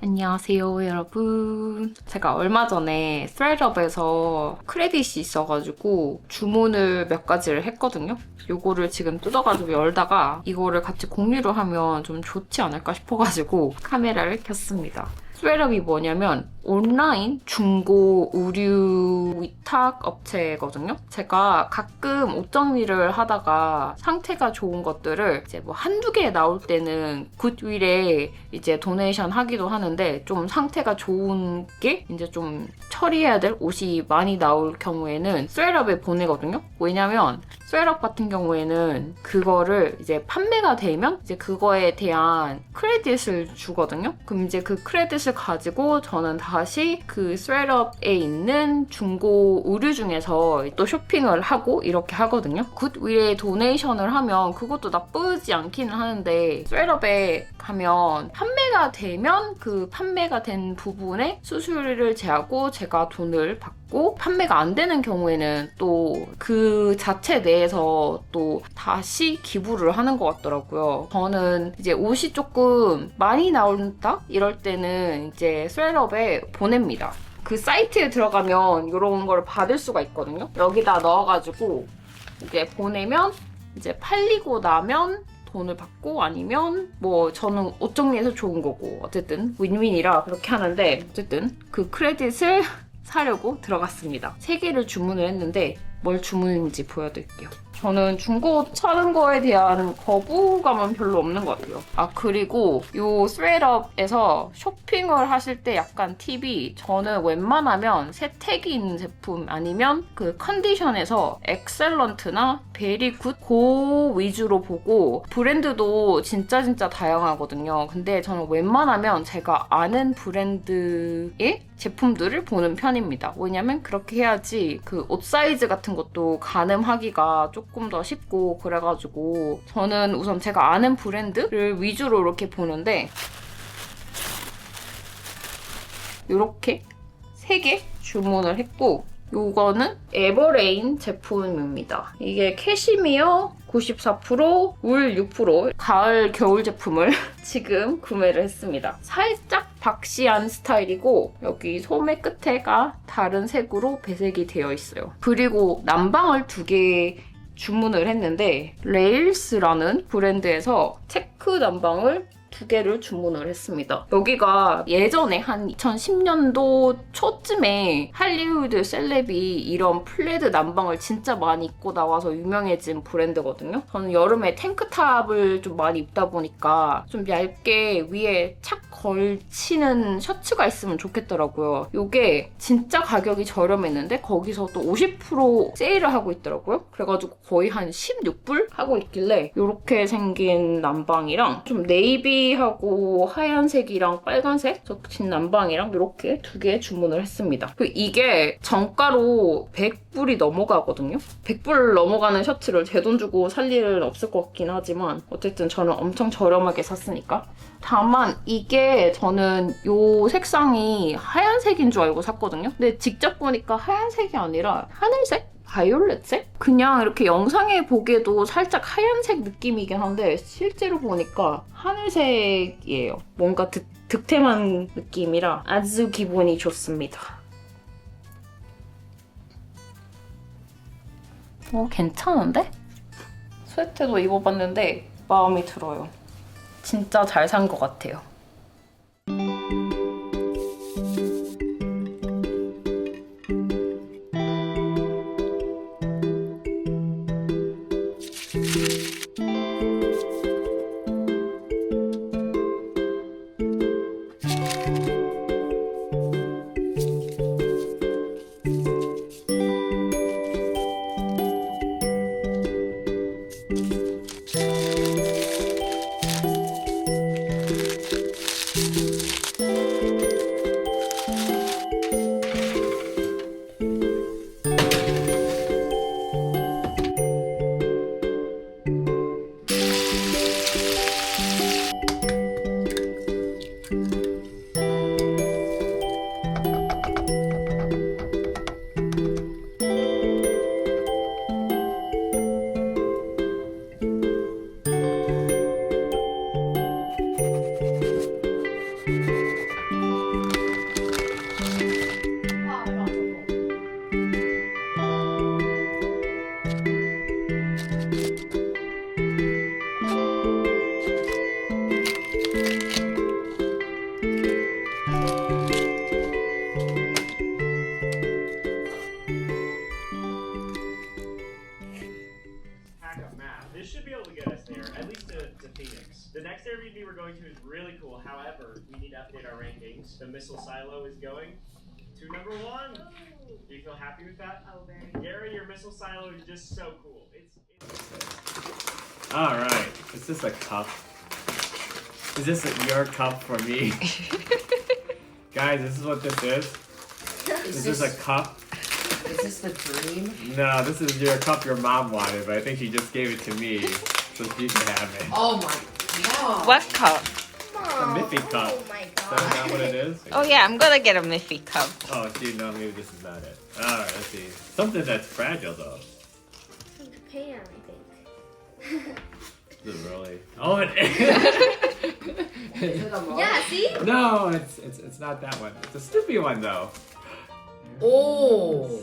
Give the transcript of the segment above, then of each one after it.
안녕하세요, 여러분. 제가 얼마 전에 스트레이트업에서 크레딧이 있어가지고 주문을 몇 가지를 했거든요. 요거를 지금 뜯어가지고 열다가 이거를 같이 공유를 하면 좀 좋지 않을까 싶어가지고 카메라를 켰습니다. 스웨럽이 뭐냐면 온라인 중고 의류 위탁 업체거든요. 제가 가끔 옷 정리를 하다가 상태가 좋은 것들을 이제 뭐 한두 개 나올 때는 굿윌에 이제 도네이션 하기도 하는데 좀 상태가 좋은 게 이제 좀 처리해야 될 옷이 많이 나올 경우에는 스웨럽에 보내거든요. 왜냐면 스웨럽 같은 경우에는 그거를 이제 판매가 되면 이제 그거에 대한 크레딧을 주거든요. 그럼 이제 그 크레딧을 가지고 저는 다시 그 스웨럽에 있는 중고 의류 중에서 또 쇼핑을 하고 이렇게 하거든요. 굿윌에 도네이션을 하면 그것도 나쁘지 않기는 하는데 스웨럽에 가면 판매가 되면 그 판매가 된 부분에 수수료를 제하고 제가 돈을 받고 판매가 안 되는 경우에는 또 그 자체 내에서 또 다시 기부를 하는 것 같더라고요. 저는 이제 옷이 조금 많이 나온다? 이럴 때는 이제 스웨럽에 보냅니다. 그 사이트에 들어가면 이런 걸 받을 수가 있거든요. 여기다 넣어가지고 이제 보내면 이제 팔리고 나면 돈을 받고 아니면 뭐 저는 옷 정리해서 좋은 거고 어쨌든 윈윈이라 그렇게 하는데 어쨌든 그 크레딧을 사려고 들어갔습니다. 세 개를 주문을 했는데 뭘 주문했는지 보여드릴게요. 저는 중고 사는 거에 대한 거부감은 별로 없는 것 같아요. 아 그리고 요 스웨럽에서 쇼핑을 하실 때 약간 팁이 저는 웬만하면 세택이 있는 제품 아니면 그 컨디션에서 엑셀런트나 베리굿 고 위주로 보고 브랜드도 진짜 진짜 다양하거든요. 근데 저는 웬만하면 제가 아는 브랜드의 제품들을 보는 편입니다. 왜냐면 그렇게 해야지 그 옷 사이즈 같은 것도 가늠하기가 조금 더 쉽고 그래가지고 저는 우선 제가 아는 브랜드를 위주로 이렇게 보는데 이렇게 세개 주문을 했고 요거는 에버레인 제품입니다. 이게 캐시미어 94%, 울 6%, 가을 겨울 제품을 지금 구매를 했습니다. 살짝 박시한 스타일이고 여기 소매 끝에가 다른 색으로 배색이 되어 있어요. 그리고 난방을 두 개 주문을 했는데 레일스라는 브랜드에서 체크 난방을 두 개를 주문을 했습니다. 여기가 예전에 한 2010년도 초쯤에 할리우드 셀럽이 이런 플레드 난방을 진짜 많이 입고 나와서 유명해진 브랜드거든요. 저는 여름에 탱크탑을 좀 많이 입다 보니까 좀 얇게 위에 착 걸치는 셔츠가 있으면 좋겠더라고요. 이게 진짜 가격이 저렴했는데 거기서 또 50% 세일을 하고 있더라고요. 그래가지고 거의 한 16불 하고 있길래 이렇게 생긴 난방이랑 좀 네이비 하고 하얀색이랑 빨간색 적힌 난방이랑 이렇게 두 개 주문을 했습니다. 그리고 이게 정가로 100불이 넘어가거든요. 100불 넘어가는 셔츠를 제 돈 주고 살 일은 없을 것 같긴 하지만 어쨌든 저는 엄청 저렴하게 샀으니까 다만 이게 저는 이 색상이 하얀색인 줄 알고 샀거든요. 근데 직접 보니까 하얀색이 아니라 하늘색? 바이올렛색? 그냥 이렇게 영상에 보기에도 살짝 하얀색 느낌이긴 한데 실제로 보니까 하늘색이에요. 뭔가 득, 득템한 느낌이라 아주 기분이 좋습니다. 어, 괜찮은데? 스웨트도 입어봤는데 마음이 들어요. 진짜 잘 산 것 같아요. Missile silo is going to number one. Do you feel happy with that? Oh, very. Gary, your missile silo is just so cool. It's. it's... All right. Is this a cup? Is this a, your cup for me? Guys, this is what this is. Is this a cup? Is this the dream? No, this is your cup your mom wanted, but I think she just gave it to me so she can have it. Oh my god. What cup? A Miffy cup. Oh my Is that not what it is? Oh yeah, I'm gonna get a Miffy cup. Oh, see, no, maybe this is not it. Alright, let's see. Something that's fragile though. From Japan, I think. Is it really? Oh, it is! Is it? Yeah, see? no, it's, it's it's not that one. It's a Snoopy one though. Oh.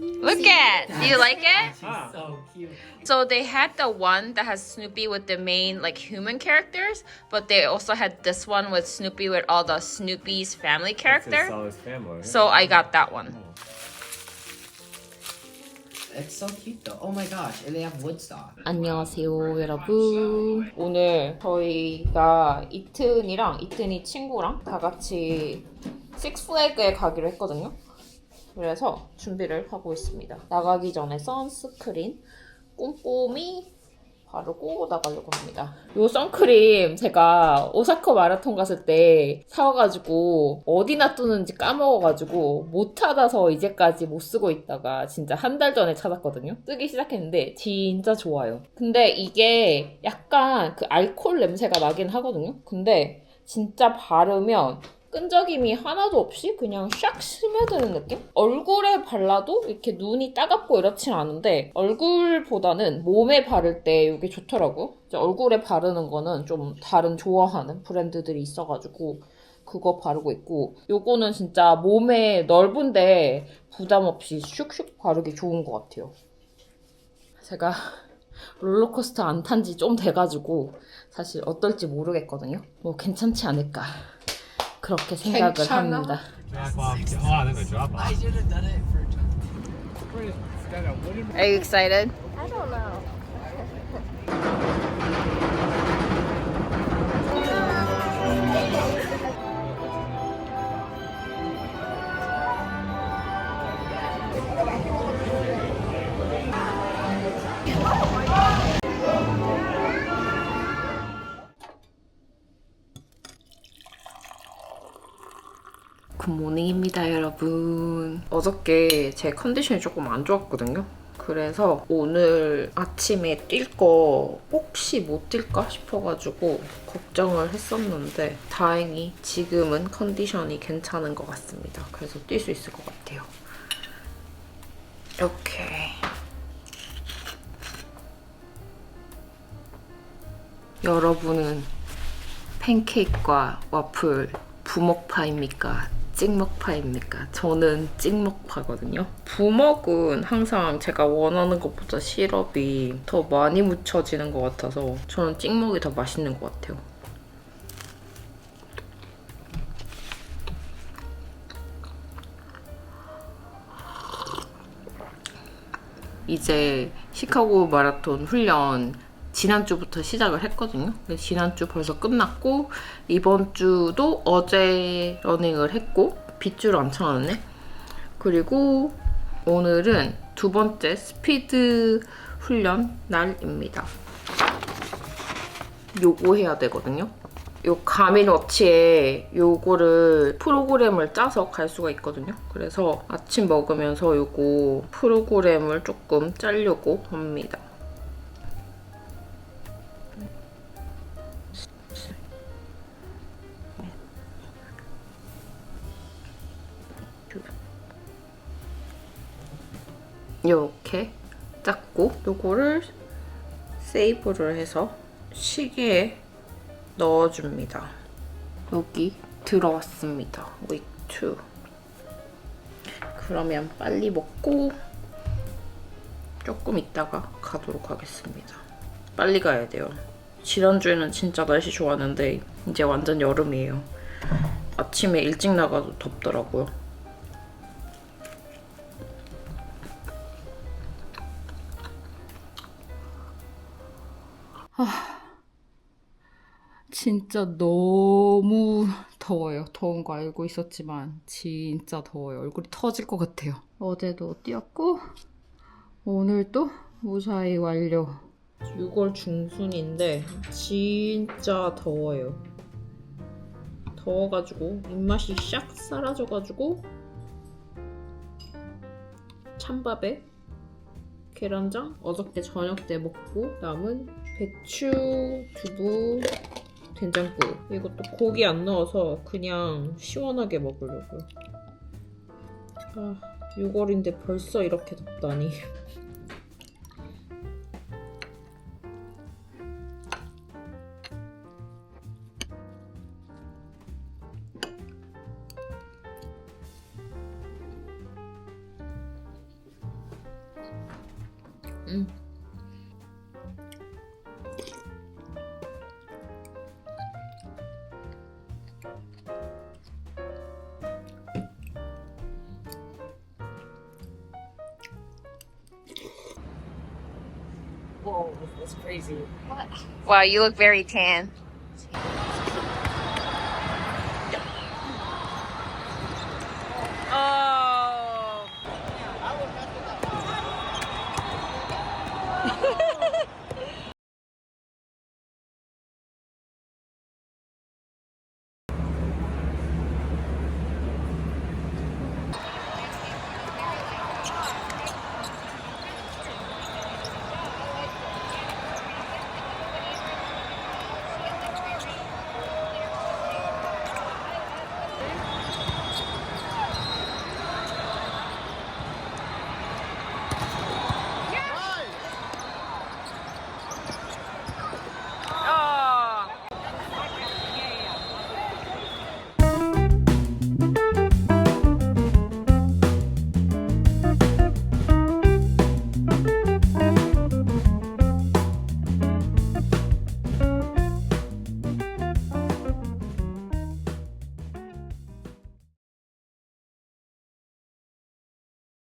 Look at. Do you like it? She's Ah. so cute. So they had the one that has Snoopy with the main like human characters, but they also had this one with Snoopy with all the Snoopy's family It's character. all his family. So I got that one. It's so cute though. Oh my gosh. And they have Woodstock. 안녕하세요 여러분 오늘 저희가 이튼이랑 이튼이 친구랑 다 같이 식스플래그에 가기로 했거든요 그래서 준비를 하고 있습니다 나가기 전에 선스크린 꼼꼼히 바르고 나가려고 합니다 요 선크림 제가 오사카 마라톤 갔을 때 사와가지고 어디 놔두는지 까먹어가지고 못 찾아서 이제까지 못 쓰고 있다가 진짜 한 달 전에 찾았거든요. 쓰기 시작했는데 진짜 좋아요. 근데 이게 약간 그 알코올 냄새가 나긴 하거든요. 근데 진짜 바르면 끈적임이 하나도 없이 그냥 샥 스며드는 느낌? 얼굴에 발라도 이렇게 눈이 따갑고 이렇진 않은데 얼굴보다는 몸에 바를 때 이게 좋더라고요. 이제 얼굴에 바르는 거는 좀 다른 좋아하는 브랜드들이 있어가지고 그거 바르고 있고 요거는 진짜 몸에 넓은데 부담 없이 슉슉 바르기 좋은 것 같아요. 제가 롤러코스터 안 탄 지 좀 돼가지고 사실 어떨지 모르겠거든요. 뭐 괜찮지 않을까 그렇게 생각을 괜찮아? 합니다. I should have done it for Are you excited? I don't know. 모닝입니다, 여러분. 어저께 제 컨디션이 조금 안 좋았거든요. 그래서 오늘 아침에 뛸 거 혹시 못 뛸까 싶어가지고 걱정을 했었는데 다행히 지금은 컨디션이 괜찮은 것 같습니다. 그래서 뛸 수 있을 것 같아요. 이렇게. 여러분은 팬케이크와 와플 부먹파입니까? 찍먹파입니까? 저는 찍먹파거든요. 부먹은 항상 제가 원하는 것보다 시럽이 더 많이 묻혀지는 것 같아서 저는 찍먹이 더 맛있는 것 같아요. 이제 시카고 마라톤 훈련 지난주부터 시작을 했거든요. 지난주 벌써 끝났고 이번 주도 어제 러닝을 했고 빗줄 안 쳐놨네. 그리고 오늘은 두 번째 스피드 훈련 날입니다. 요거 해야 되거든요. 요 가민 워치에 요거를 프로그램을 짜서 갈 수가 있거든요. 그래서 아침 먹으면서 요거 프로그램을 조금 짜려고 합니다. 요거를 세이브를 해서 시계에 넣어줍니다. 여기 들어왔습니다. week 2. 그러면 빨리 먹고 조금 있다가 가도록 하겠습니다. 빨리 가야 돼요. 지난주에는 진짜 날씨 좋았는데 이제 완전 여름이에요. 아침에 일찍 나가도 덥더라고요. 진짜 너무 더워요. 더운 거 알고 있었지만 진짜 더워요. 얼굴이 터질 것 같아요. 어제도 뛰었고 오늘도 무사히 완료. 6월 중순인데 진짜 더워요. 더워가지고 입맛이 샥 사라져가지고 찬밥에 계란장 어저께 저녁 때 먹고 남은 배추, 두부, 된장국 이것도 고기 안 넣어서 그냥 시원하게 먹으려고요. 아, 6월인데 벌써 이렇게 덥다니. Crazy. What? Wow, you look very tan.